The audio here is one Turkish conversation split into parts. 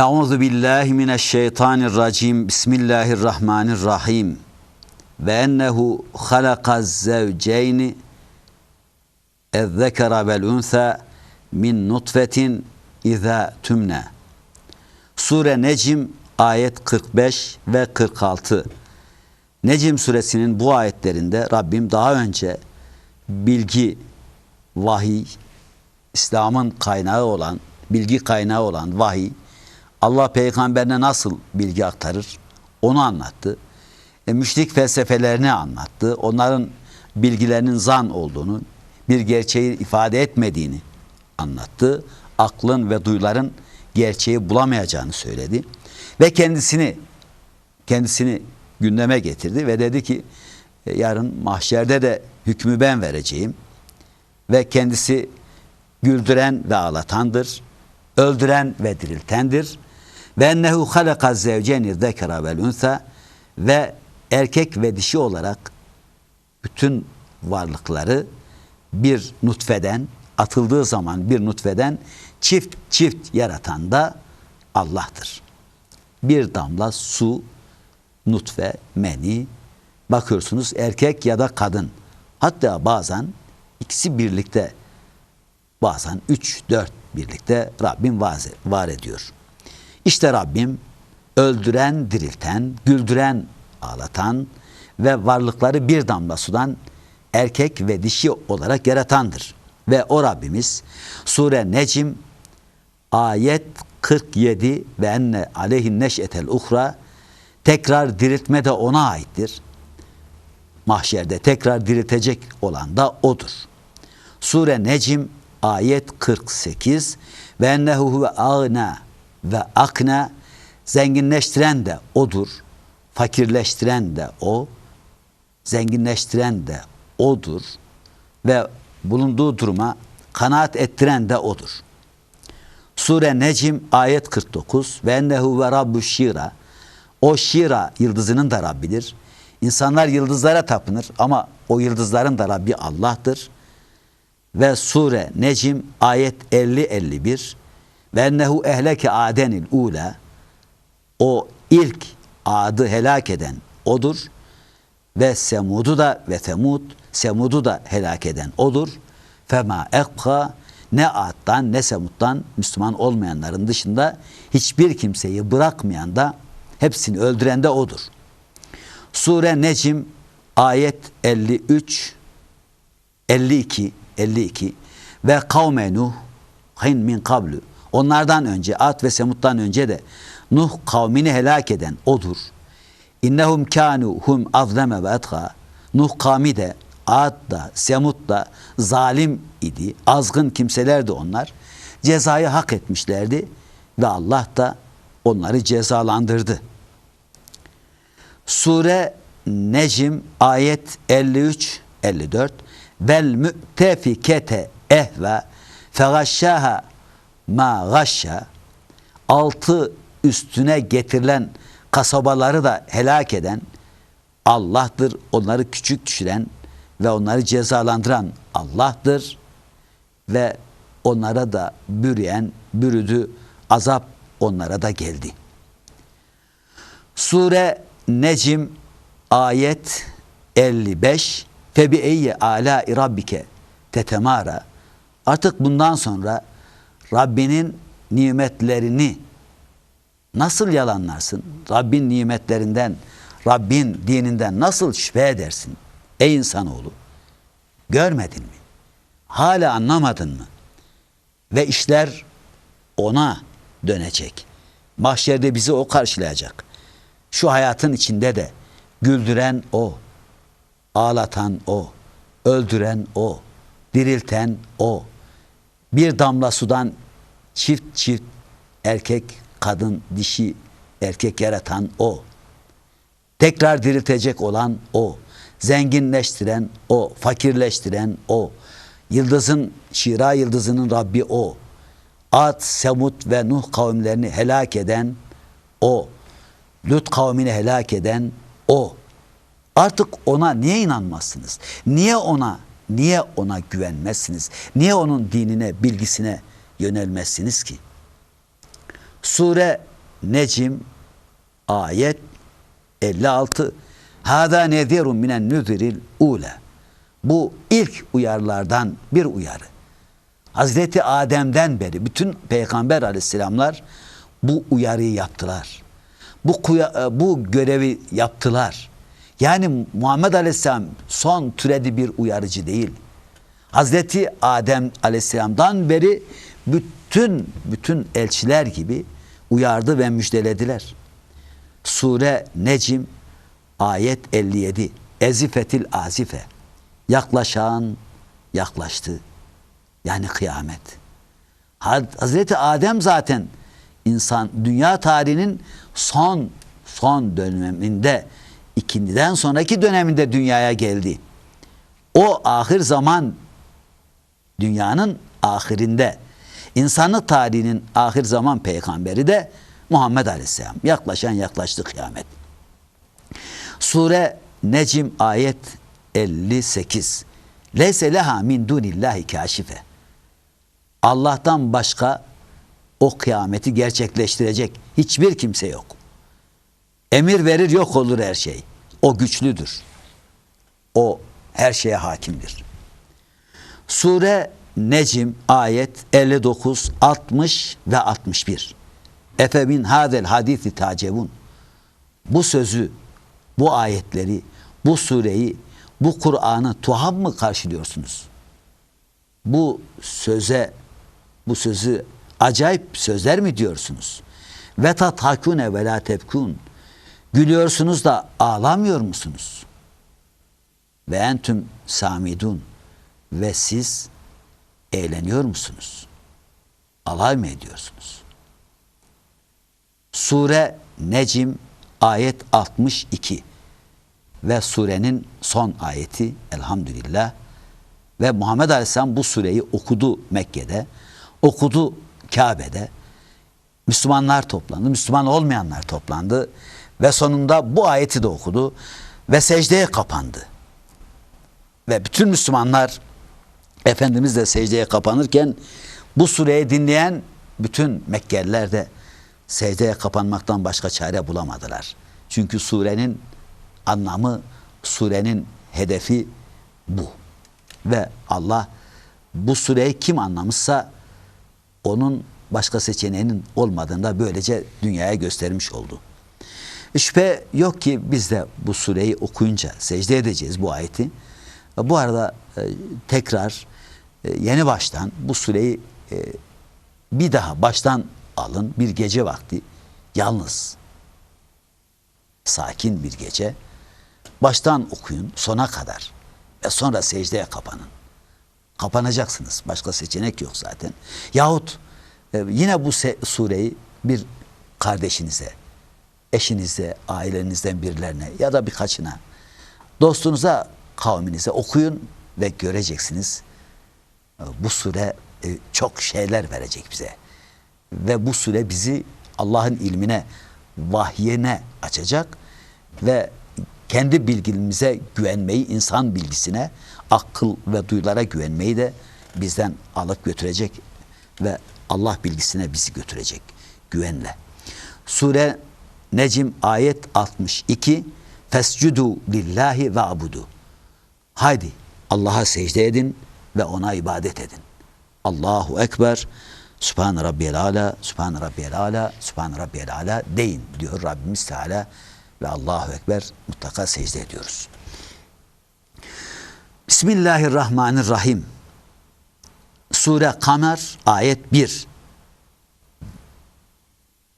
Euzu billahi mineşşeytanirracim. Bismillahirrahmanirrahim. Ve ennehu halakaz zevceyni ezzekera vel unsa min nutfetin iza tümne. Sure Necm ayet 45 ve 46. Necm suresinin bu ayetlerinde Rabbim daha önce bilgi, vahiy, İslam'ın kaynağı olan, bilgi kaynağı olan vahiy, Allah peygamberine nasıl bilgi aktarır onu anlattı. E, müşrik felsefelerini anlattı. Onların bilgilerinin zan olduğunu, bir gerçeği ifade etmediğini anlattı. Aklın ve duyuların gerçeği bulamayacağını söyledi. Ve kendisini kendisini gündeme getirdi ve dedi ki e, yarın mahşerde de hükmü ben vereceğim. Ve kendisi güldüren ve ağlatandır. Öldüren ve diriltendir. Ve ennehu halaka zevceni zekera vel unsa ve erkek ve dişi olarak bütün varlıkları bir nutfeden atıldığı zaman bir nutfeden çift çift yaratan da Allah'tır. Bir damla su, nutfe, meni bakıyorsunuz erkek ya da kadın hatta bazen ikisi birlikte bazen üç dört birlikte Rabbim var ediyor. İşte Rabbim öldüren, dirilten, güldüren, ağlatan ve varlıkları bir damla sudan erkek ve dişi olarak yaratandır. Ve o Rabbimiz Sure Necm ayet 47 ve enne aleyhin neşetel uhra tekrar diriltme de ona aittir. Mahşerde tekrar diriltecek olan da odur. Sure Necm ayet 48 ve ennehu huve ağna ve akna zenginleştiren de odur. Fakirleştiren de o. Zenginleştiren de odur. Ve bulunduğu duruma kanaat ettiren de odur. Sure Necm ayet 49 ve ennehu ve rabbu şira o şira yıldızının da Rabbidir. İnsanlar yıldızlara tapınır ama o yıldızların da Rabbi Allah'tır. Ve sure Necm ayet 50-51 ve ennehu ehleke adenil ula o ilk adı helak eden odur ve Semud'u da ve Semud Semud'u da helak eden odur. Fema ekka ne Ad'dan ne Semud'dan Müslüman olmayanların dışında hiçbir kimseyi bırakmayan da hepsini öldüren de odur. Sure Necm ayet 53 52 52 ve kavme Nuh min kablu onlardan önce Ad ve Semud'dan önce de Nuh kavmini helak eden odur. İnnehum kanu hum azleme ve etha. Nuh kavmi de Ad da Semud da zalim idi. Azgın kimselerdi onlar. Cezayı hak etmişlerdi ve Allah da onları cezalandırdı. Sure Necm ayet 53 54 vel mütefikete ehve fegaşşaha ma gashya altı üstüne getirilen kasabaları da helak eden Allah'tır. Onları küçük düşüren ve onları cezalandıran Allah'tır. Ve onlara da bürüyen, bürüdü, azap onlara da geldi. Sure Necm ayet 55 Febi eyye ala rabbike tetemara Artık bundan sonra Rabbinin nimetlerini nasıl yalanlarsın? Rabbin nimetlerinden, Rabbin dininden nasıl şüphe edersin? Ey insanoğlu, görmedin mi? Hala anlamadın mı? Ve işler ona dönecek. Mahşerde bizi o karşılayacak. Şu hayatın içinde de güldüren o, ağlatan o, öldüren o, dirilten o. Bir damla sudan çift çift erkek, kadın, dişi, erkek yaratan o. Tekrar diriltecek olan o. Zenginleştiren o, fakirleştiren o. Yıldızın, Şira yıldızının Rabbi o. Ad, Semud ve Nuh kavimlerini helak eden o. Lut kavmini helak eden o. Artık ona niye inanmazsınız? Niye ona niye ona güvenmezsiniz? Niye onun dinine, bilgisine yönelmezsiniz ki? Sure Necim ayet 56 Hada nedirun minen nüziril ule. Bu ilk uyarılardan bir uyarı. Hazreti Adem'den beri bütün peygamber aleyhisselamlar bu uyarıyı yaptılar. Bu bu görevi yaptılar. Yani Muhammed Aleyhisselam son türedi bir uyarıcı değil. Hazreti Adem Aleyhisselam'dan beri bütün bütün elçiler gibi uyardı ve müjdelediler. Sure Necim ayet 57 Ezifetil azife yaklaşan yaklaştı. Yani kıyamet. Hazreti Adem zaten insan dünya tarihinin son son döneminde ikindiden sonraki döneminde dünyaya geldi. O ahir zaman dünyanın ahirinde insanlık tarihinin ahir zaman peygamberi de Muhammed Aleyhisselam. Yaklaşan yaklaştı kıyamet. Sure Necim ayet 58. Leyse leha min dunillahi kaşife. Allah'tan başka o kıyameti gerçekleştirecek hiçbir kimse yok. Emir verir yok olur her şey. O güçlüdür. O her şeye hakimdir. Sure Necim ayet 59, 60 ve 61. Efe min hadel hadisi tacevun. Bu sözü, bu ayetleri, bu sureyi, bu Kur'an'ı tuhaf mı karşılıyorsunuz? Bu söze, bu sözü acayip sözler mi diyorsunuz? Ve tathakune ve la tebkun. Gülüyorsunuz da ağlamıyor musunuz? Ve entüm samidun. Ve siz eğleniyor musunuz? Alay mı ediyorsunuz? Sure Necim ayet 62 ve surenin son ayeti elhamdülillah ve Muhammed Aleyhisselam bu sureyi okudu Mekke'de, okudu Kabe'de. Müslümanlar toplandı, Müslüman olmayanlar toplandı ve sonunda bu ayeti de okudu ve secdeye kapandı. Ve bütün Müslümanlar Efendimiz de secdeye kapanırken bu sureyi dinleyen bütün Mekkeliler de secdeye kapanmaktan başka çare bulamadılar. Çünkü surenin anlamı, surenin hedefi bu. Ve Allah bu sureyi kim anlamışsa onun başka seçeneğinin olmadığını da böylece dünyaya göstermiş oldu. Şüphe yok ki biz de bu sureyi okuyunca secde edeceğiz bu ayeti. Bu arada e, tekrar e, yeni baştan bu sureyi e, bir daha baştan alın bir gece vakti yalnız sakin bir gece baştan okuyun sona kadar ve sonra secdeye kapanın. Kapanacaksınız. Başka seçenek yok zaten. Yahut e, yine bu sureyi bir kardeşinize, eşinize, ailenizden birilerine ya da birkaçına, dostunuza, kavminize okuyun ve göreceksiniz. E, bu sure e, çok şeyler verecek bize. Ve bu sure bizi Allah'ın ilmine, vahyine açacak ve kendi bilgimize güvenmeyi, insan bilgisine, akıl ve duyulara güvenmeyi de bizden alıp götürecek ve Allah bilgisine bizi götürecek güvenle. Sure Necim ayet 62 Fescudu lillahi ve abudu. Haydi Allah'a secde edin ve ona ibadet edin. Allahu Ekber. Sübhan Rabbiyel Ala, Sübhan Rabbiyel Ala, Sübhan Rabbiyel Ala deyin diyor Rabbimiz Teala ve Allahu Ekber mutlaka secde ediyoruz. Bismillahirrahmanirrahim. Sure Kamer ayet 1.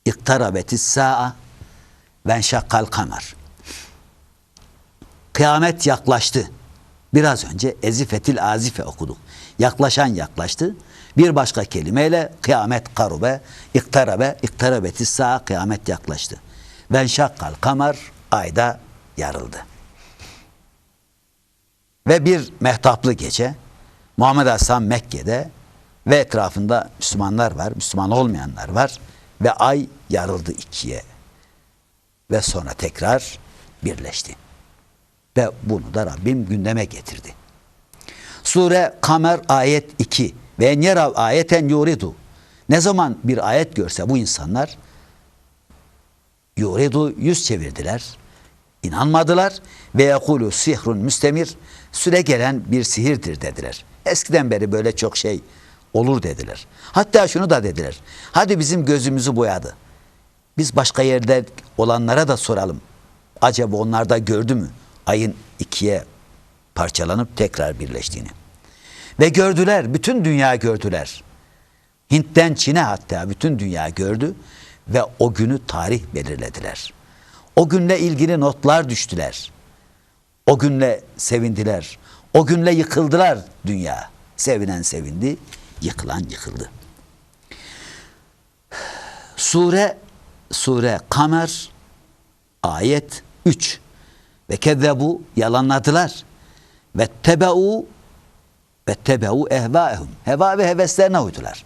İktarabetis sa'a ve şakkal kamer. Kıyamet yaklaştı. Biraz önce ezifetil azife okuduk. Yaklaşan yaklaştı. Bir başka kelimeyle kıyamet karube, iktarabe, iktarabetis sa'a kıyamet yaklaştı. Ben şakkal kamer ayda yarıldı. Ve bir mehtaplı gece Muhammed Aleyhisselam Mekke'de ve etrafında Müslümanlar var, Müslüman olmayanlar var ve ay yarıldı ikiye. Ve sonra tekrar birleşti. Ve bunu da Rabbim gündeme getirdi. Sure Kamer ayet 2 ve yerav ayeten yuridu. Ne zaman bir ayet görse bu insanlar Yuridu yüz çevirdiler. İnanmadılar ve yekulu sihrun müstemir süre gelen bir sihirdir dediler. Eskiden beri böyle çok şey olur dediler. Hatta şunu da dediler. Hadi bizim gözümüzü boyadı. Biz başka yerde olanlara da soralım. Acaba onlar da gördü mü ayın ikiye parçalanıp tekrar birleştiğini? Ve gördüler, bütün dünya gördüler. Hint'ten Çin'e hatta bütün dünya gördü ve o günü tarih belirlediler. O günle ilgili notlar düştüler. O günle sevindiler. O günle yıkıldılar dünya. Sevinen sevindi, yıkılan yıkıldı. Sure Sure Kamer ayet 3 ve kezzebu yalanladılar ve tebeu ve tebeu ehvaehum heva ve heveslerine uydular.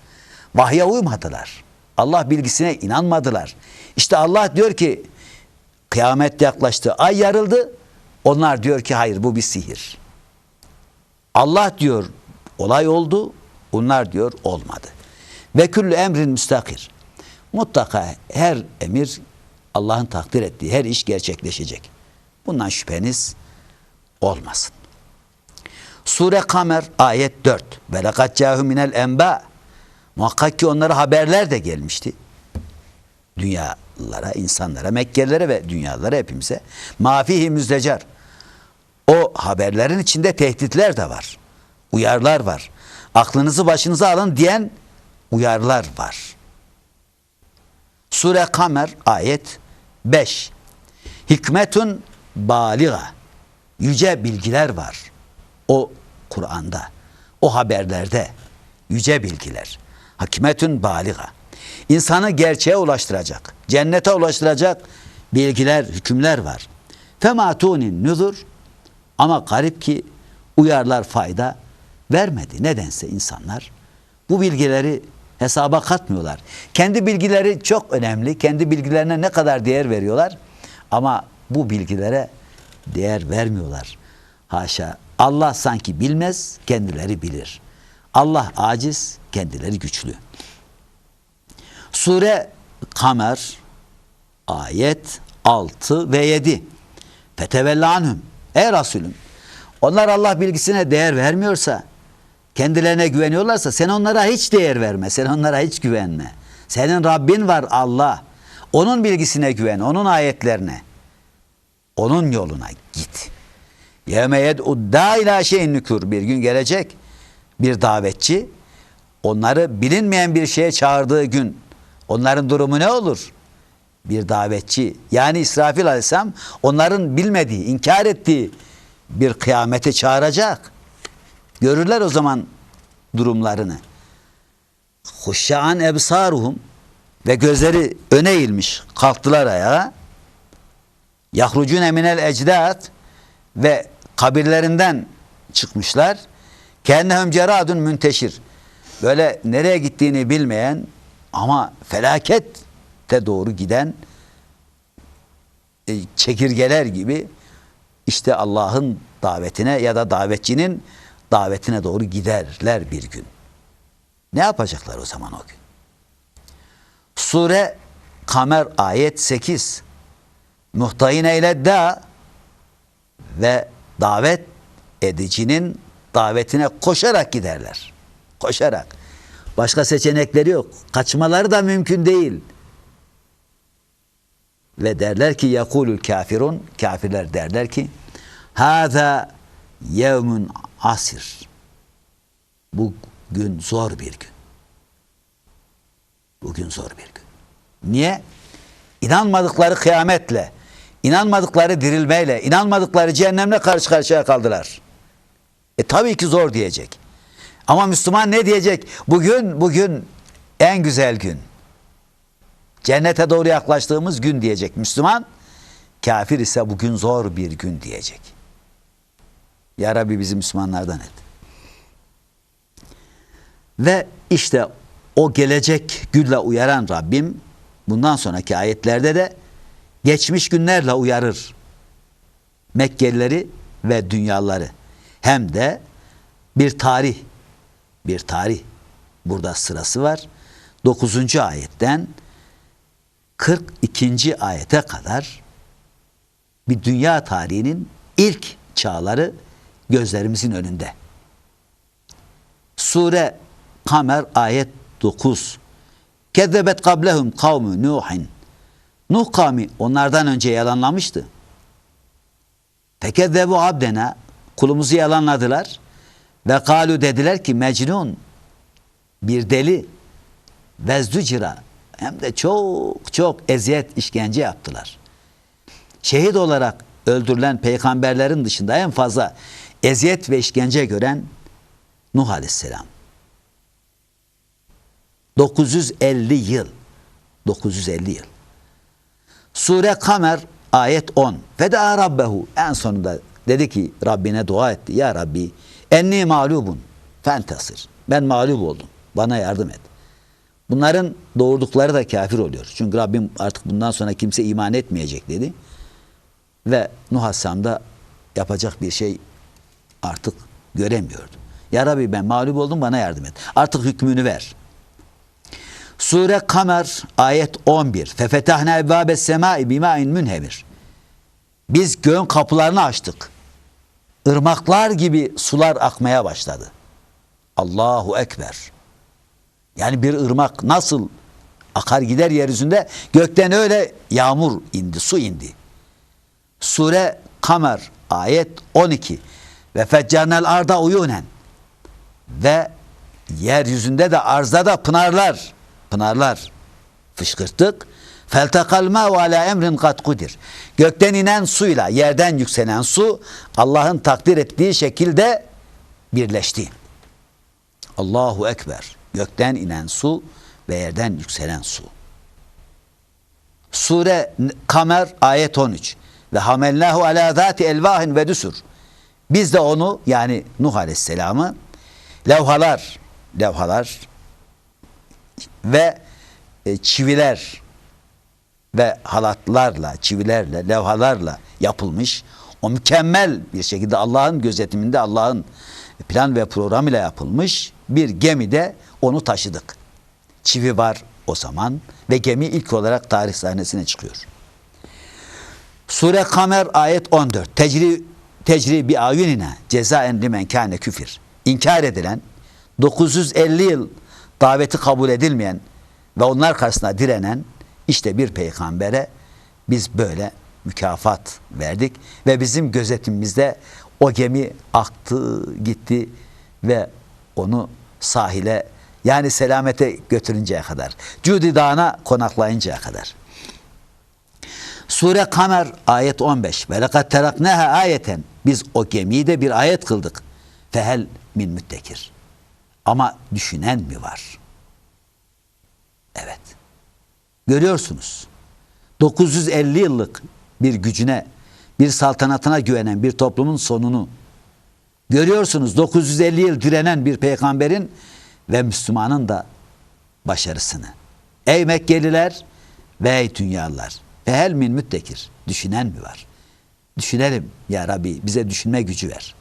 Vahye uymadılar. Allah bilgisine inanmadılar. İşte Allah diyor ki kıyamet yaklaştı. Ay yarıldı. Onlar diyor ki hayır bu bir sihir. Allah diyor olay oldu. Onlar diyor olmadı. Ve küllü emrin müstakir. Mutlaka her emir Allah'ın takdir ettiği her iş gerçekleşecek. Bundan şüpheniz olmasın. Sure Kamer ayet 4. Ve lekad cahu minel enba. Muhakkak ki onlara haberler de gelmişti. Dünyalara, insanlara, Mekkelilere ve dünyalara hepimize. Mafihi müzdecar. O haberlerin içinde tehditler de var. Uyarlar var. Aklınızı başınıza alın diyen uyarlar var. Sure Kamer ayet 5. Hikmetun baliga. Yüce bilgiler var. O Kur'an'da, o haberlerde yüce bilgiler. Hakimetün baliga. İnsanı gerçeğe ulaştıracak, cennete ulaştıracak bilgiler, hükümler var. Fematunin nüzur ama garip ki uyarlar fayda vermedi. Nedense insanlar bu bilgileri hesaba katmıyorlar. Kendi bilgileri çok önemli. Kendi bilgilerine ne kadar değer veriyorlar ama bu bilgilere değer vermiyorlar. Haşa Allah sanki bilmez, kendileri bilir. Allah aciz, kendileri güçlü. Sure Kamer ayet 6 ve 7. Fetevella anhum. Ey Resulüm onlar Allah bilgisine değer vermiyorsa kendilerine güveniyorlarsa sen onlara hiç değer verme. Sen onlara hiç güvenme. Senin Rabbin var Allah. Onun bilgisine güven, onun ayetlerine. Onun yoluna git. Yevme yed'u ila şeyin nükür. Bir gün gelecek bir davetçi onları bilinmeyen bir şeye çağırdığı gün onların durumu ne olur? Bir davetçi yani İsrafil Aleyhisselam onların bilmediği, inkar ettiği bir kıyamete çağıracak. Görürler o zaman durumlarını. Huşşan ebsaruhum ve gözleri öne eğilmiş kalktılar ayağa. Yahrucun eminel ecdat ve kabirlerinden çıkmışlar. Kendihum ceradun münteşir. Böyle nereye gittiğini bilmeyen ama felakette doğru giden e, çekirgeler gibi işte Allah'ın davetine ya da davetçinin davetine doğru giderler bir gün. Ne yapacaklar o zaman o gün? Sure Kamer ayet 8 Muhtayine ile da ve davet edicinin davetine koşarak giderler. Koşarak. Başka seçenekleri yok. Kaçmaları da mümkün değil. Ve derler ki yakulul kafirun kafirler derler ki haza yevmun asir. Bu gün zor bir gün. Bugün zor bir gün. Niye? İnanmadıkları kıyametle, inanmadıkları dirilmeyle, inanmadıkları cehennemle karşı karşıya kaldılar. E tabii ki zor diyecek. Ama Müslüman ne diyecek? Bugün, bugün en güzel gün. Cennete doğru yaklaştığımız gün diyecek Müslüman. Kafir ise bugün zor bir gün diyecek. Ya Rabbi bizi Müslümanlardan et. Ve işte o gelecek günle uyaran Rabbim bundan sonraki ayetlerde de geçmiş günlerle uyarır. Mekkelileri ve dünyaları. Hem de bir tarih, bir tarih burada sırası var. 9. ayetten 42. ayete kadar bir dünya tarihinin ilk çağları gözlerimizin önünde. Sure Kamer ayet 9. Kezzebet kablehum kavmu Nuhin. Nuh kavmi onlardan önce yalanlamıştı. Fekezzebu abdena kulumuzu yalanladılar ve kalu dediler ki mecnun bir deli vezdücira hem de çok çok eziyet işkence yaptılar. Şehit olarak öldürülen peygamberlerin dışında en fazla eziyet ve işkence gören Nuh Aleyhisselam. 950 yıl. 950 yıl. Sure Kamer ayet 10. Feda Rabbehu en sonunda dedi ki Rabbine dua etti. Ya Rabbi enni mağlubun fentasır. Ben mağlup oldum. Bana yardım et. Bunların doğurdukları da kafir oluyor. Çünkü Rabbim artık bundan sonra kimse iman etmeyecek dedi. Ve Nuh Aleyhisselam da yapacak bir şey artık göremiyordu. Ya Rabbi ben mağlup oldum bana yardım et. Artık hükmünü ver. Sure Kamer ayet 11. Fefetahne ebvâbes semâi bimâin münhemir. Biz göğün kapılarını açtık. Irmaklar gibi sular akmaya başladı. Allahu Ekber. Yani bir ırmak nasıl akar gider yeryüzünde gökten öyle yağmur indi, su indi. Sure Kamer ayet 12. Ve feccarnel arda uyunen. Ve yeryüzünde de arzda da pınarlar, pınarlar fışkırttık. Feltakal ma ala emrin kudir. Gökten inen suyla yerden yükselen su Allah'ın takdir ettiği şekilde birleşti. Allahu Ekber. Gökten inen su ve yerden yükselen su. Sure Kamer ayet 13. Ve hamelnahu ala zati elvahin ve düsur. Biz de onu yani Nuh Aleyhisselam'ı levhalar, levhalar ve e, çiviler ve halatlarla, çivilerle, levhalarla yapılmış o mükemmel bir şekilde Allah'ın gözetiminde Allah'ın plan ve program ile yapılmış bir gemide onu taşıdık. Çivi var o zaman ve gemi ilk olarak tarih sahnesine çıkıyor. Sure Kamer ayet 14. Tecri tecri bi ayunina cezaen limen kâne küfür. İnkar edilen 950 yıl daveti kabul edilmeyen ve onlar karşısında direnen işte bir peygambere biz böyle mükafat verdik ve bizim gözetimimizde o gemi aktı gitti ve onu sahile yani selamete götürünceye kadar Cudi Dağı'na konaklayıncaya kadar. Sure Kamer ayet 15. Ve lekad terakneha ayeten. Biz o gemiyi de bir ayet kıldık. Fehel min müttekir. Ama düşünen mi var? Evet. Görüyorsunuz. 950 yıllık bir gücüne, bir saltanatına güvenen bir toplumun sonunu görüyorsunuz. 950 yıl direnen bir peygamberin ve Müslümanın da başarısını. Ey Mekkeliler ve ey dünyalılar. Fehel min müttekir. Düşünen mi var? Düşünelim ya Rabbi bize düşünme gücü ver.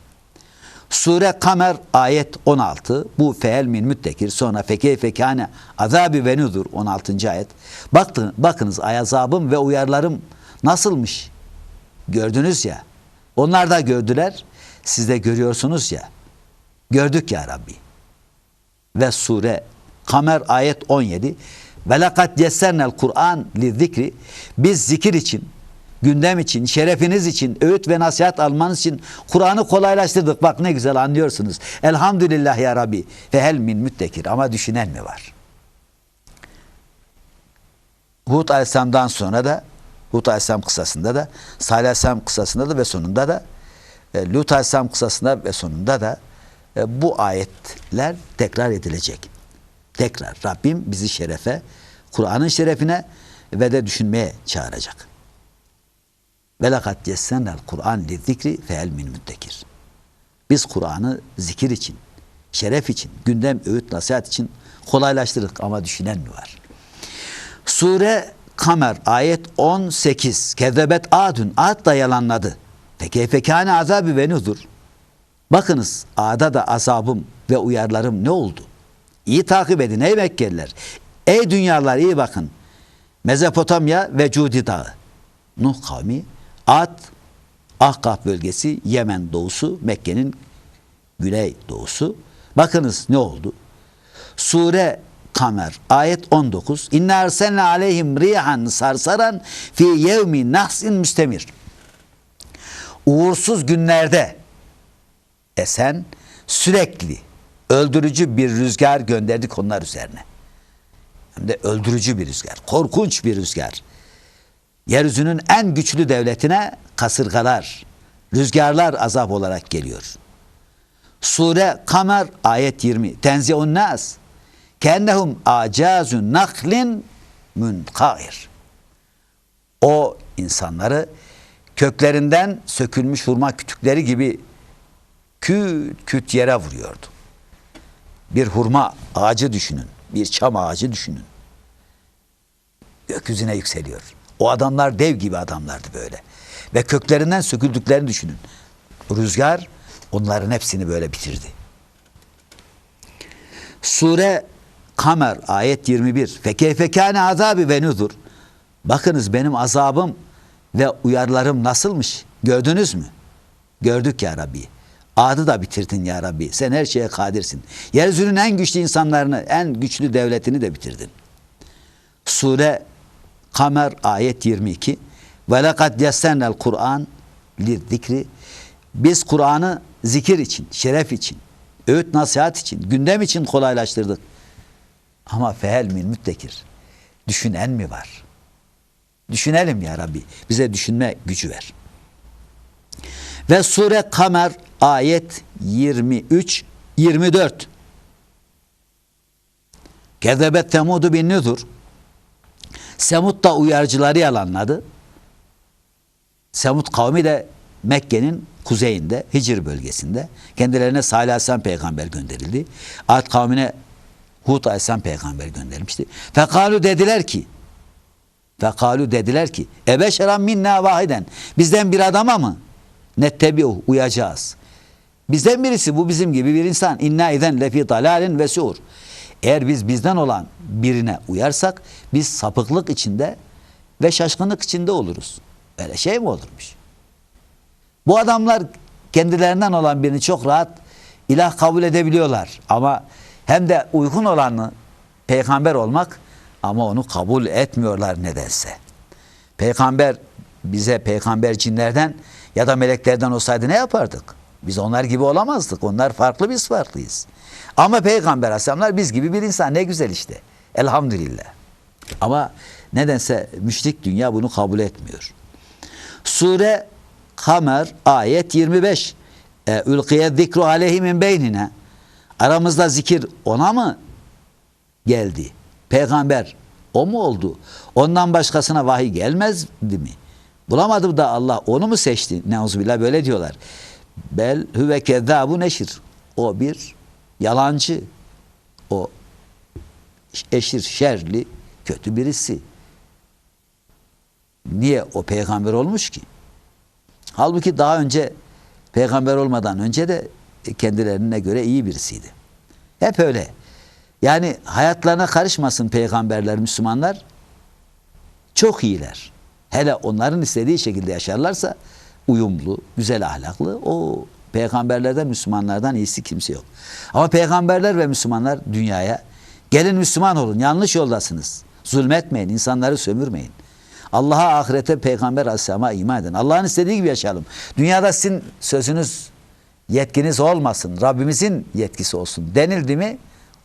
Sure Kamer ayet 16. Bu fehel min müttekir. Sonra feke fekane azabi ve nudur 16. ayet. Baktın, bakınız azabım ve uyarlarım nasılmış? Gördünüz ya. Onlar da gördüler. Siz de görüyorsunuz ya. Gördük ya Rabbi. Ve sure Kamer ayet 17. Ve lekad Kur'an li. Biz zikir için, gündem için, şerefiniz için, öğüt ve nasihat almanız için Kur'an'ı kolaylaştırdık. Bak ne güzel anlıyorsunuz. Elhamdülillah ya Rabbi. Fehel min müttekir. Ama düşünen mi var? Hud Aleyhisselam'dan sonra da Hud Aleyhisselam kısasında da Salih Aleyhisselam kısasında da ve sonunda da e, Lut Aleyhisselam kısasında ve sonunda da e, bu ayetler tekrar edilecek. Tekrar Rabbim bizi şerefe, Kur'an'ın şerefine ve de düşünmeye çağıracak. Yessennel Kur'an li zikri fehel min müddekir. Biz Kur'an'ı zikir için, şeref için, gündem, öğüt, nasihat için kolaylaştırdık ama düşünen mi var? Sure Kamer ayet 18. Kezzebet adun. Ad da yalanladı. Fekeyfe kâne azabı ve nuzur. Bakınız Ad'a da azabım ve uyarlarım ne oldu? İyi takip edin ey Mekkeliler. Ey dünyalar iyi bakın. Mezopotamya ve Cudi Dağı. Nuh kavmi. Ad, Ahkaf bölgesi, Yemen doğusu, Mekke'nin güney doğusu. Bakınız ne oldu? Sure Kamer ayet 19. İnna erselne aleyhim rihan sarsaran fi yevmi nahsin müstemir. Uğursuz günlerde esen sürekli öldürücü bir rüzgar gönderdik onlar üzerine. Hem de öldürücü bir rüzgar, korkunç bir rüzgar. Yeryüzünün en güçlü devletine kasırgalar, rüzgarlar azap olarak geliyor. Sure Kamer ayet 20. Tenzihun nas. Kennehum acazun naklin münkair. O insanları köklerinden sökülmüş hurma kütükleri gibi küt küt yere vuruyordu. Bir hurma ağacı düşünün. Bir çam ağacı düşünün. Gökyüzüne yükseliyor. O adamlar dev gibi adamlardı böyle. Ve köklerinden söküldüklerini düşünün. Rüzgar onların hepsini böyle bitirdi. Sure Kamer ayet 21. Fekeyfe kâne azabi ve nuzur. Bakınız benim azabım ve uyarlarım nasılmış? Gördünüz mü? Gördük ya Rabbi. Adı da bitirdin ya Rabbi. Sen her şeye kadirsin. Yeryüzünün en güçlü insanlarını, en güçlü devletini de bitirdin. Sure Kamer ayet 22. Ve lekad yessennel Kur'an zikri. Biz Kur'an'ı zikir için, şeref için, öğüt nasihat için, gündem için kolaylaştırdık. Ama fehel min müttekir. Düşünen mi var? Düşünelim ya Rabbi. Bize düşünme gücü ver. Ve sure Kamer ayet 23 24. Kezebet Temudu bin Nüzur. Semud da uyarıcıları yalanladı. Semud kavmi de Mekke'nin kuzeyinde, Hicr bölgesinde. Kendilerine Salih Aleyhisselam peygamber gönderildi. Ad kavmine Hud Aleyhisselam peygamber göndermişti. Fekalu dediler ki Fekalu dediler ki Ebeşeran minna vahiden Bizden bir adama mı? Nettebi'u uyacağız. Bizden birisi bu bizim gibi bir insan. İnna iden lefi dalalin ve suur. Eğer biz bizden olan birine uyarsak biz sapıklık içinde ve şaşkınlık içinde oluruz. Öyle şey mi olurmuş? Bu adamlar kendilerinden olan birini çok rahat ilah kabul edebiliyorlar. Ama hem de uygun olanı peygamber olmak ama onu kabul etmiyorlar nedense. Peygamber bize peygamber cinlerden ya da meleklerden olsaydı ne yapardık? Biz onlar gibi olamazdık. Onlar farklı biz farklıyız. Ama peygamber aleyhisselamlar biz gibi bir insan ne güzel işte. Elhamdülillah. Ama nedense müşrik dünya bunu kabul etmiyor. Sure Kamer ayet 25. E, Ülkiye zikru aleyhi min beynine. Aramızda zikir ona mı geldi? Peygamber o mu oldu? Ondan başkasına vahiy gelmezdi mi? Bulamadım da Allah onu mu seçti? Neuzubillah böyle diyorlar. Bel huve kezzabu neşir. O bir yalancı. O eşir, şerli, kötü birisi. Niye o peygamber olmuş ki? Halbuki daha önce peygamber olmadan önce de kendilerine göre iyi birisiydi. Hep öyle. Yani hayatlarına karışmasın peygamberler, Müslümanlar. Çok iyiler. Hele onların istediği şekilde yaşarlarsa uyumlu, güzel ahlaklı o peygamberlerden, Müslümanlardan iyisi kimse yok. Ama peygamberler ve Müslümanlar dünyaya gelin Müslüman olun, yanlış yoldasınız. Zulmetmeyin, insanları sömürmeyin. Allah'a, ahirete, peygamber aleyhisselama iman edin. Allah'ın istediği gibi yaşayalım. Dünyada sizin sözünüz, yetkiniz olmasın. Rabbimizin yetkisi olsun. Denildi mi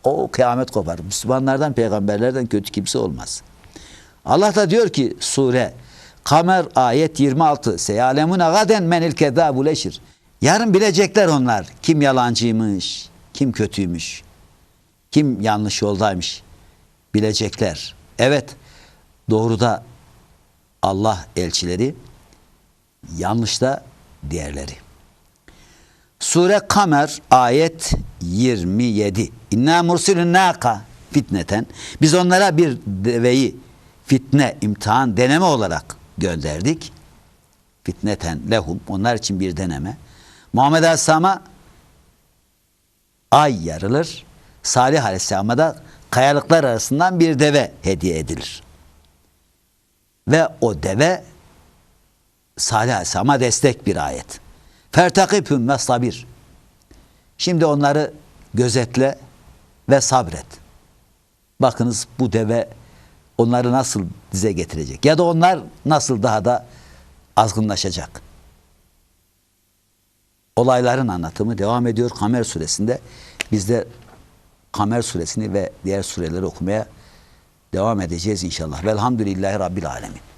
o kıyamet kopar. Müslümanlardan, peygamberlerden kötü kimse olmaz. Allah da diyor ki sure Kamer ayet 26 Seyalemune gaden menil kedâbu leşir. Yarın bilecekler onlar kim yalancıymış, kim kötüymüş, kim yanlış yoldaymış bilecekler. Evet doğruda Allah elçileri, yanlışta diğerleri. Sure Kamer ayet 27. İnna mursilun naka fitneten. Biz onlara bir deveyi fitne, imtihan, deneme olarak gönderdik. Fitneten lehum. Onlar için bir deneme. Muhammed Aleyhisselam'a ay yarılır. Salih Aleyhisselam'a da kayalıklar arasından bir deve hediye edilir. Ve o deve Salih Aleyhisselam'a destek bir ayet. Fertakibhum ve sabir. Şimdi onları gözetle ve sabret. Bakınız bu deve onları nasıl dize getirecek ya da onlar nasıl daha da azgınlaşacak. Olayların anlatımı devam ediyor Kamer suresinde. Biz de Kamer suresini ve diğer sureleri okumaya devam edeceğiz inşallah. Velhamdülillahi Rabbil Alemin.